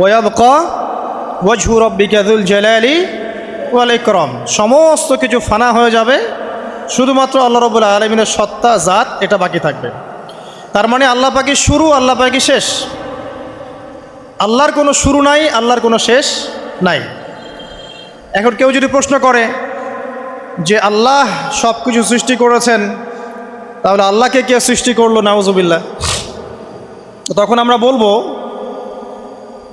ওয়াবকা ওয়াজহু রব্বিকাদুল জালালি ওয়াল ইকরম। সমস্ত কিছু ফানা হয়ে যাবে, শুধুমাত্র আল্লাহ রবুল্লা আলমিনের সত্তা, জাত, এটা বাকি থাকবে। তার মানে আল্লাহ পাকি শুরু, আল্লাহ পাকি শেষ। আল্লাহর কোনো শুরু নাই, আল্লাহর কোনো শেষ নাই। এখন কেউ যদি প্রশ্ন করে যে আল্লাহ সব কিছু সৃষ্টি করেছেন, তাহলে আল্লাহকে কে সৃষ্টি করল নাউজুবিল্লা তো তখন আমরা বলব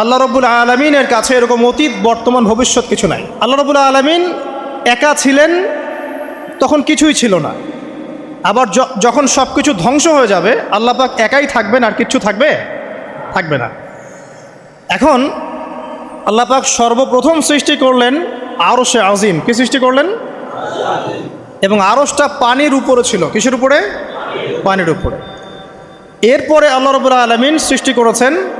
আল্লাহ রব্বুল আলমিনের কাছে এরকম অতীত, বর্তমান, ভবিষ্যৎ কিছু নাই। আল্লাহ রব্বুল আলমিন একা ছিলেন, তখন কিছুই ছিল না। আবার যখন সব কিছু ধ্বংস হয়ে যাবে, আল্লাহ পাক একাই থাকবেন আর কিচ্ছু থাকবে? থাকবে না। এখন আল্লাহ পাক সর্বপ্রথম সৃষ্টি করলেন আরশে আজিম। কি সৃষ্টি করলেন? এবং আরশটা পানির উপরে ছিল। কিসের উপরে? পানির উপরে। এরপরে আল্লাহ রবুল্লা আলমিন সৃষ্টি করেছেন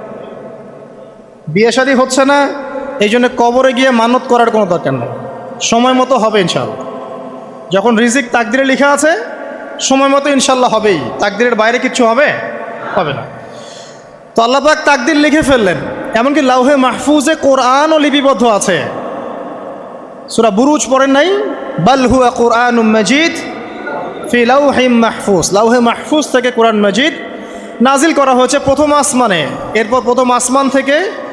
বিয়ে শাদী হচ্ছে না, এই জন্য কবরে গিয়ে মানত করার কোনো দরকার নেই। সময় মতো হবে ইনশাল্লাহ যখন রিজিক তাকদিরে লেখা আছে, সময় মতো ইনশাল্লাহ হবেই। তাকদিরের বাইরে কিচ্ছু হবে? হবে না। তো আল্লাহ পাক তাকদির লিখে ফেললেন, এমনকি লাউহে মাহফুজে কোরআনও লিপিবদ্ধ আছে। সুরা বুরুজ পড়েন নাই? বাল হুয়া কোরআন মজিদ ফি লাউহিম মাহফুজ। লাউহে মাহফুজ থেকে কোরআন মজিদ নাজিল করা হয়েছে প্রথম আসমানে। এরপর প্রথম আসমান থেকে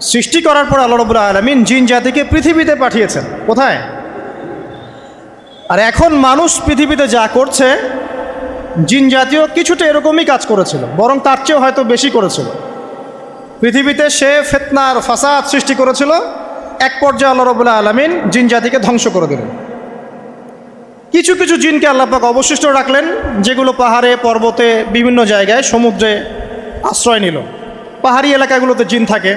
সৃষ্টি করার পর আল্লাহ রবুল্লাহ আলমিন জিন জাতিকে পৃথিবীতে পাঠিয়েছেন। কোথায়? আর এখন মানুষ পৃথিবীতে যা করছে, জিন জাতীয় কিছুটা এরকমই কাজ করেছিল, বরং তার চেয়েও হয়তো বেশি করেছিল। পৃথিবীতে সে ফেতনার ফাসাদ সৃষ্টি করেছিল, এক পর্যায়ে আল্লাহ রবুল্লাহ আলমিন জিন জাতিকে ধ্বংস করে দিলেন। কিছু কিছু জিনকে আল্লাপাক অবশিষ্ট রাখলেন, যেগুলো পাহাড়ে, পর্বতে, বিভিন্ন জায়গায় সমুদ্রে আশ্রয় নিল। পাহাড়ি এলাকাগুলোতে জিন থাকে।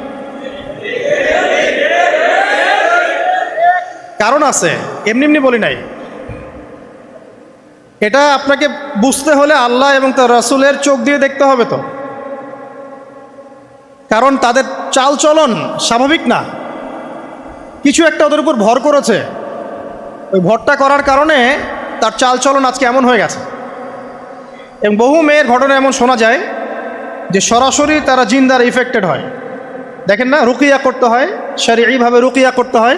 কারণ আছে, এমনি এমনি বলি নাই। এটা আপনাকে বুঝতে হলে আল্লাহ এবং তার রাসূলের চোখ দিয়ে দেখতে হবে তো। কারণ তাদের চাল চলন স্বাভাবিক না। কিছু একটা ওদের উপর ভর করেছে। ওই ভরটা করার কারণে তার চাল চলন আজকে এমন হয়ে গেছে। এবং বহু মেয়ের ঘটনা এমন শোনা যায় যে সরাসরি তারা জিন্দার ইফেক্টেড হয়। দেখেন না, রুকিয়া করতে হয় এইভাবে রুকিয়া করতে হয়।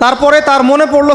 তারপরে তার মনে পড়ল